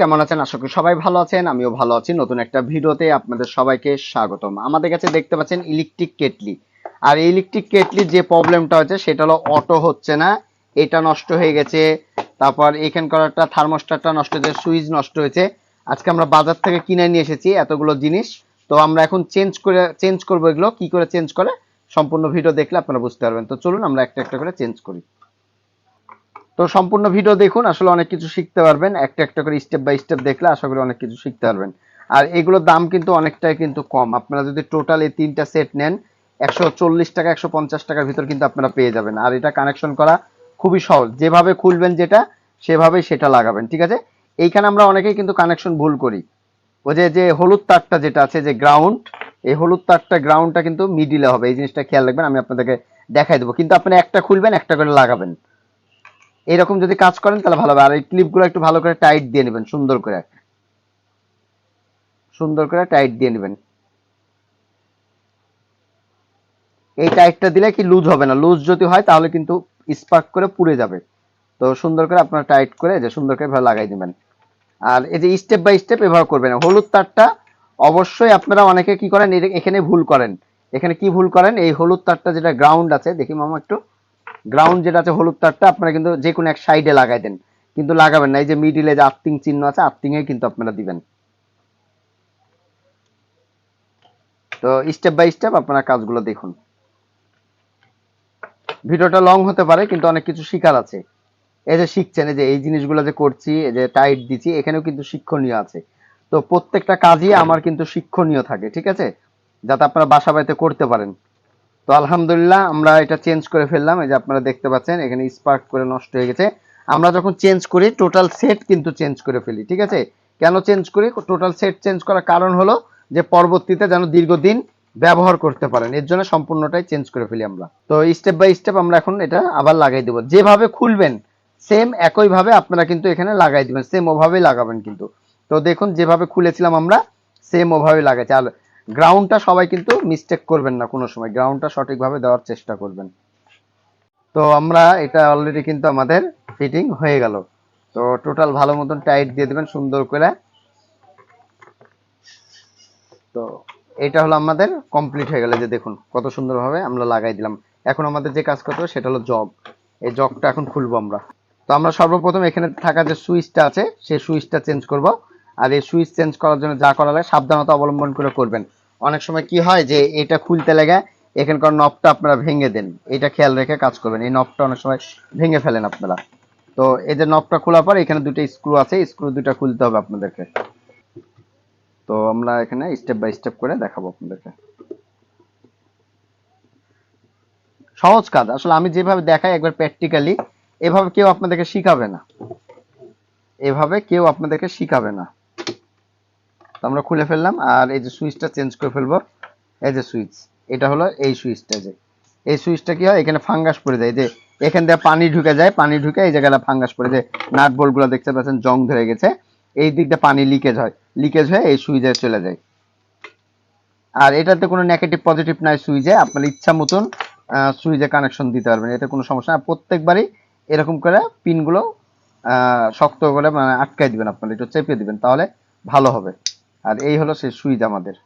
কেমন আছেন? আশা করি সবাই ভালো আছেন, আমিও ভালো আছি। নতুন একটা ভিডিওতে আপনাদের সবাইকে স্বাগতম। আমাদের কাছে দেখতে পাচ্ছেন ইলেকট্রিক কেটলি আর ইলেকট্রিক কেটলির যে প্রবলেমটা হচ্ছে, সেটা হলো অটো হচ্ছে না। এটা নষ্ট হয়ে গেছে। তারপর এখানকার একটা থার্মোস্টারটা নষ্ট হয়েছে, সুইচ নষ্ট হয়েছে। আজকে আমরা বাজার থেকে কিনে নিয়ে এসেছি এতগুলো জিনিস। তো আমরা এখন চেঞ্জ করে চেঞ্জ করব এগুলো। কি করে চেঞ্জ করে? সম্পূর্ণ ভিডিও দেখলে আপনারা বুঝতে পারবেন। তো চলুন আমরা একটা একটা করে চেঞ্জ করি। তো সম্পূর্ণ ভিডিও দেখুন, আসলে অনেক কিছু শিখতে পারবেন। একটা একটা করে স্টেপ বাই স্টেপ দেখলে আশা করি অনেক কিছু শিখতে পারবেন। আর এগুলোর দাম কিন্তু অনেকটাই কিন্তু কম। আপনারা যদি টোটাল এই তিনটা সেট নেন, একশো চল্লিশ টাকা, একশো পঞ্চাশ টাকার ভিতর কিন্তু আপনারা পেয়ে যাবেন। আর এটা কানেকশন করা খুবই সহজ। যেভাবে খুলবেন যেটা, সেভাবেই সেটা লাগাবেন, ঠিক আছে? এইখানে আমরা অনেকেই কিন্তু কানেকশন ভুল করি। ওই যে যে হলুদ তারটা যেটা আছে, যে গ্রাউন্ড এই হলুদ তারটা গ্রাউন্ডটা কিন্তু মিডিলে হবে। এই জিনিসটা খেয়াল রাখবেন, আমি আপনাদেরকে দেখাই দেবো। কিন্তু আপনি একটা খুলবেন, একটা করে লাগাবেন। এরকম যদি কাজ করেন, তাহলে ভালো হবে। আর এই ক্লিপগুলো একটু ভালো করে টাইট দিয়ে নেবেন, সুন্দর করে। সুন্দর করে টাইট দিয়ে নেবেন। এই টাইটটা দিলে কি লুজ হবে না? লুজ যদি হয়, তাহলে কিন্তু স্পার্ক করে পুড়ে যাবে। তো সুন্দর করে আপনারা টাইট করে যে সুন্দর করে এভাবে লাগাই দিবেন। আর এই যে স্টেপ বাই স্টেপ এভাবে করবেন। হলুদ তারটা অবশ্যই আপনারা অনেকে কি করেন এখানে ভুল করেন। এখানে কি ভুল করেন? এই হলুদ তারটা যেটা গ্রাউন্ড আছে, দেখি মামা একটু। গ্রাউন্ড যেটা আছে, হলুদ তারটা, আপনারা কিন্তু যে কোনো এক সাইডে লাগাই দেন। কিন্তু লাগাবেন না, এই যে মিডিলে যে আর্থিং চিহ্ন আছে আর্থিং এ কিন্তু আপনারা দিবেন। তো স্টেপ বাই স্টেপ আপনারা কাজগুলো দেখুন। ভিডিওটা লং হতে পারে, কিন্তু অনেক কিছু শিকার আছে। এই যে শিখছেন, এই যে এই জিনিসগুলো যে করছি, এই যে টাইট দিচ্ছি এখানেও কিন্তু শিক্ষণীয় আছে। তো প্রত্যেকটা কাজই আমার কিন্তু শিক্ষণীয় থাকে, ঠিক আছে? যাতে আপনারা বাসা বাড়িতে করতে পারেন। তো আলহামদুলিল্লাহ আমরা এটা চেঞ্জ করে ফেললাম। এই যে আপনারা দেখতে পাচ্ছেন, এখানে স্পার্ক করে নষ্ট হয়ে গেছে। আমরা যখন চেঞ্জ করি টোটাল সেট কিন্তু চেঞ্জ করে ফেলি, ঠিক আছে? কেন চেঞ্জ করি? টোটাল সেট চেঞ্জ করার কারণ হলো যে পরবর্তীতে যেন দীর্ঘদিন ব্যবহার করতে পারেন। এর জন্য সম্পূর্ণটাই চেঞ্জ করে ফেলি আমরা। তো স্টেপ বাই স্টেপ আমরা এখন এটা আবার লাগাই দেবো। যেভাবে খুলবেন সেম একইভাবে আপনারা কিন্তু এখানে লাগাই দিবেন। সেম ওভাবেই লাগাবেন কিন্তু। তো দেখুন, যেভাবে খুলেছিলাম আমরা সেম ওভাবে লাগাচ্ছি আর গ্রাউন্ডটা সবাই কিন্তু মিস্টেক করবেন না কোনো সময়। গ্রাউন্ডটা সঠিকভাবে দেওয়ার চেষ্টা করবেন। তো আমরা এটা অলরেডি কিন্তু আমাদের ফিটিং হয়ে গেল। তো টোটাল ভালো মতন টাইট দিয়ে দেবেন, সুন্দর করে। তো এটা হলো আমাদের কমপ্লিট হয়ে গেল। যে দেখুন, কত সুন্দরভাবে আমরা লাগাই দিলাম। এখন আমাদের যে কাজ করতে সেটা হলো জগ এই জগটা এখন খুলবো আমরা। তো আমরা সর্বপ্রথম এখানে থাকা যে সুইচটা আছে, সেই সুইচটা চেঞ্জ করব। আর এই সুইচ চেঞ্জ করার জন্য যা করা লাগে সাবধানতা অবলম্বন করে করবেন। অনেক সময় কি হয় যে এটা খুলতে লাগে, এখানকার নবটা আপনারা ভেঙে দেন। এটা খেয়াল রেখে কাজ করবেন। এই নবটা অনেক সময় ভেঙে ফেলেন আপনারা। তো এই যে নবটা খোলার পর এখানে দুটো স্ক্রু আছে স্ক্রু দুটো খুলতে হবে আপনাদেরকে। তো আমরা এখানে স্টেপ বাই স্টেপ করে দেখাবো আপনাদেরকে। সহজ কাজ। আসলে আমি যেভাবে দেখাই একবার প্র্যাকটিক্যালি এভাবে কেউ আপনাদেরকে শিখাবে না। এভাবে কেউ আপনাদেরকে শিখাবে না। তো আমরা খুলে ফেললাম, আর এই যে সুইচটা চেঞ্জ করে ফেলব। এই যে সুইচ, এটা হলো এই সুইচটা যে। এই সুইচটা কি হয়, এখানে ফাঙ্গাস পড়ে যায়। যে এখান দিয়ে পানি ঢুকে যায়, পানি ঢুকে এই জায়গাটা ফাঙ্গাস পড়ে যায়। নাট বোল্টগুলো দেখতে পাচ্ছেন, জং ধরে গেছে। এই দিকটা পানি লিকেজ হয়। লিকেজ হয়ে এই সুইচে চলে যায়। আর এটাতে কোনো নেগেটিভ পজিটিভ নাই সুইচে। আপনার ইচ্ছা মতন সুইচে কানেকশন দিতে পারবেন। এতে কোনো সমস্যা না প্রত্যেকবারই এরকম করে পিনগুলো শক্ত করে মানে আটকাই দিবেন আপনারা, একটু চেপে দিবেন, তাহলে ভালো হবে। আর এই হলো সেই সুইচ আমাদের।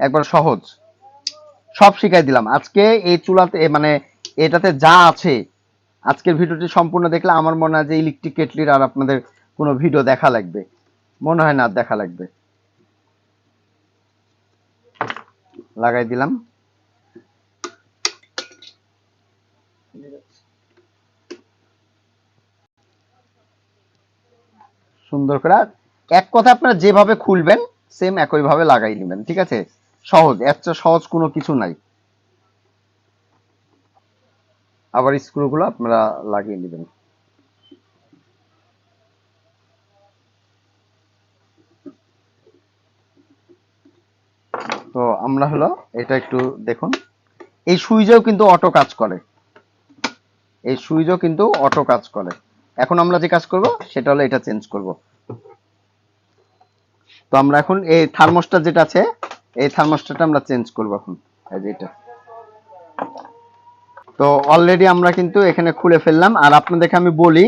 একবার সহজ। সব শিখাই দিলাম। আজকে এই চুলাতে মানে এটাতে যা আছে, আজকের ভিডিওটি সম্পূর্ণ দেখলে আমার মনে হয় যে ইলেকট্রিক কেটলির আর আপনাদের কোনো ভিডিও দেখা লাগবে। মনে হয় না দেখা লাগবে। লাগাই দিলাম। সুন্দর করে। এক কথা আপনারা যেভাবে খুলবেন সেম একইভাবে লাগাই নেবেন, ঠিক আছে? সহজ চেয়ে সহজ কোনো কিছু নাই। আবার স্ক্রুগুলো আপনারা লাগিয়ে নেবেন। তো আমরা হলো এটা একটু দেখুন। এই সুইচেও কিন্তু অটো কাজ করে। এই সুইচও কিন্তু অটো কাজ করে। এখন আমরা যে কাজ করব, সেটা হলো এটা চেঞ্জ করব। তো আমরা এখন এই থার্মোস্টার যেটা আছে, এই থার্মোস্টারটা আমরা চেঞ্জ করব এখন। এই যে এটা। তো অলরেডি আমরা কিন্তু এখানে খুলে ফেললাম। আর আপনাদেরকে আমি বলি,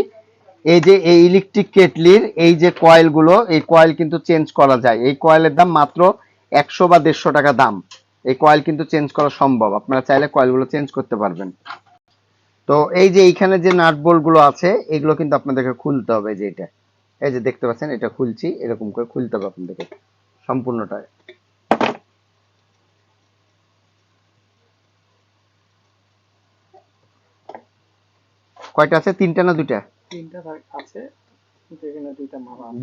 এই যে এই ইলেকট্রিক কেটলির এই যে কয়েলগুলো এই কয়েল কিন্তু চেঞ্জ করা যায়। এই কয়েলের দাম মাত্র একশো বা দেড়শো টাকা দাম। এই কয়েল কিন্তু চেঞ্জ করা সম্ভব। আপনারা চাইলে কয়েলগুলো চেঞ্জ করতে পারবেন। তো এই যে এইখানে যে নাটগুলো আছে এগুলো কিন্তু আপনাদেরকে খুলতে হবে যে এটা। এই যে দেখতে পাচ্ছেন এটা খুলছি এরকম করে খুলতে হবে আপনাদেরকে সম্পূর্ণটা। কয়টা আছে? তিনটা না দুইটা? তিনটা আছে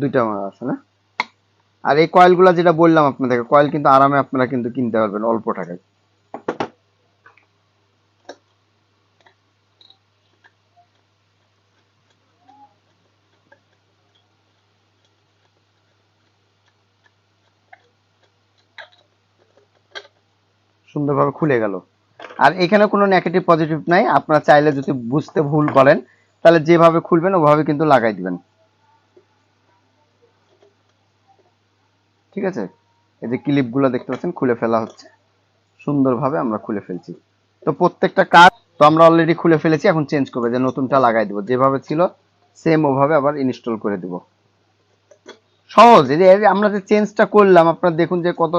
দুইটা মারা আছে না? আর এই কয়েলগুলো যেটা বললাম আপনাদেরকে কয়েল কিন্তু আরামে আপনারা কিন্তু কিনতে পারবেন অল্প টাকায়। সুন্দরভাবে খুলে গেল। আর এখানে কোনো নেগেটিভ পজিটিভ নাই। আপনারা চাইলে যদি বুঝতে ভুল করেন তাহলে যেভাবে খুলবেন, ওভাবে কিন্তু লাগাই দিবেন। ঠিক আছে? এই যে ক্লিপগুলো দেখতে পাচ্ছেন, খুলে ফেলা হচ্ছে। সুন্দরভাবে আমরা খুলে ফেলছি। তো প্রত্যেকটা কাজ তো আমরা অলরেডি খুলে ফেলেছি, এখন চেঞ্জ করবে, যে নতুনটা লাগাই দিব। যেভাবে ছিল সেম ওভাবে আবার ইনস্টল করে দিব। সহজ। আমরা যে চেঞ্জটা করলাম, আপনারা দেখুন যে কত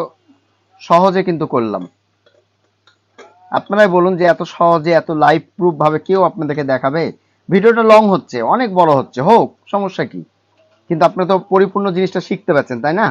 সহজে কিন্তু করলাম। আপনারাই বলুন যে এত সহজে, এত লাইভ প্রুফ ভাবে কেউ আপনাদেরকে দেখাবে? ভিডিওটা লং হচ্ছে, অনেক বড় হচ্ছে। হোক, সমস্যা কি? কিন্তু আপনি তো পরিপূর্ণ জিনিসটা শিখতে পারছেন, তাই না?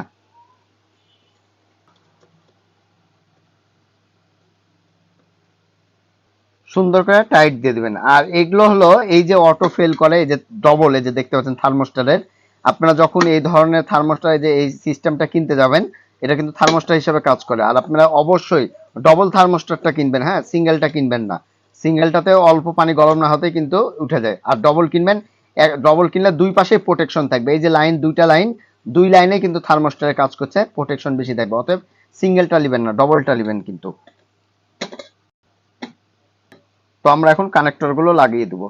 সুন্দর করে টাইট দিয়ে দিবেন। আর এগুলো হলো এই যে অটো ফেল করে, এই যে ডবল এই যে দেখতে পাচ্ছেন থার্মোস্টারের আপনারা যখন এই ধরনের থার্মোস্টার যে এই সিস্টেমটা কিনতে যাবেন এটা কিন্তু থার্মোস্টার হিসেবে কাজ করে। আর আপনারা অবশ্যই ডবল থার্মোস্টারটা কিনবেন হ্যাঁ? সিঙ্গেলটা কিনবেন না। সিঙ্গেলটাতে অল্প পানি গরম না হতেই কিন্তু উঠে যায়। আর ডবল কিনবেন ডবল কিনলে দুই পাশে প্রোটেকশন থাকবে। এই যে লাইন দুইটা লাইন দুই লাইনে কিন্তু থার্মোস্টারে কাজ করছে প্রোটেকশন বেশি থাকবে। অতএব সিঙ্গেলটা নেবেন না ডবলটা নেবেন কিন্তু। তো আমরা এখন কানেক্টরগুলো লাগিয়ে দেবো।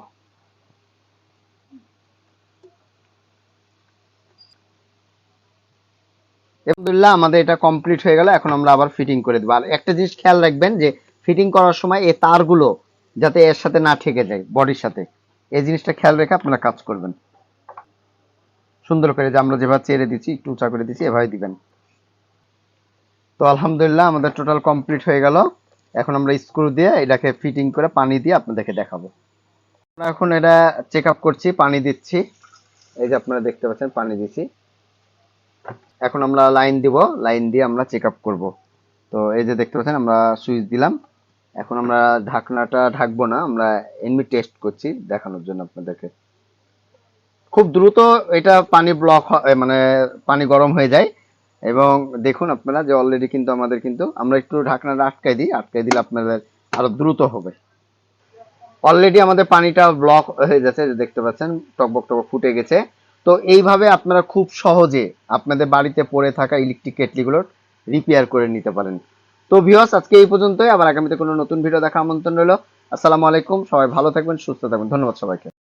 আলহামদুলিল্লাহ, আমাদের এটা কমপ্লিট হয়ে গেল। এখন আমরা আবার ফিটিং করে দেবো। আর একটা জিনিস খেয়াল রাখবেন যে ফিটিং করার সময় এই তারগুলো যাতে এর সাথে না ঠেকে যায় বডির সাথে। এই জিনিসটা খেয়াল রেখে আপনারা কাজ করবেন। সুন্দর করে যে আমরা যেভাবে চেড়ে দিচ্ছি, একটু উঁচা করে দিচ্ছি এভাবে দিবেন। তো আলহামদুলিল্লাহ, আমাদের টোটাল কমপ্লিট হয়ে গেল। এখন আমরা স্ক্রু দিয়ে এটাকে ফিটিং করে পানি দিয়ে আপনাদেরকে দেখাবো। আমরা এখন এটা চেক আপ করছি, পানি দিচ্ছি। এই যে আপনারা দেখতে পাচ্ছেন, পানি দিচ্ছি। এখন আমরা লাইন দিব লাইন দিয়ে আমরা চেক আপ করব। তো এই যে দেখতে পাচ্ছেন, আমরা সুইচ দিলাম। এখন আমরা ঢাকনাটা ঢাকবো না, আমরা এমনি টেস্ট করছি দেখানোর জন্য আপনাদেরকে। খুব দ্রুত এটা পানি ব্লক মানে পানি গরম হয়ে যায়। এবং দেখুন আপনারা যে অলরেডি কিন্তু আমাদের কিন্তু, আমরা একটু ঢাকনাটা আটকাই দিই, আটকাই দিলে আপনাদের আরও দ্রুত হবে। অলরেডি আমাদের পানিটা ব্লক হয়ে যাচ্ছে দেখতে পাচ্ছেন, টকবক টকবক ফুটে গেছে। তো এইভাবে আপনারা খুব সহজে আপনাদের বাড়িতে পড়ে থাকা ইলেকট্রিক কেটলিগুলো রিপেয়ার করে নিতে পারেন। তো ভিওস আজকে এই পর্যন্তই। আবার আগামীতে কোনো নতুন ভিডিও দেখা আমন্ত্রণ রইল। আসসালামু আলাইকুম। সবাই ভালো থাকবেন, সুস্থ থাকবেন। ধন্যবাদ সবাইকে।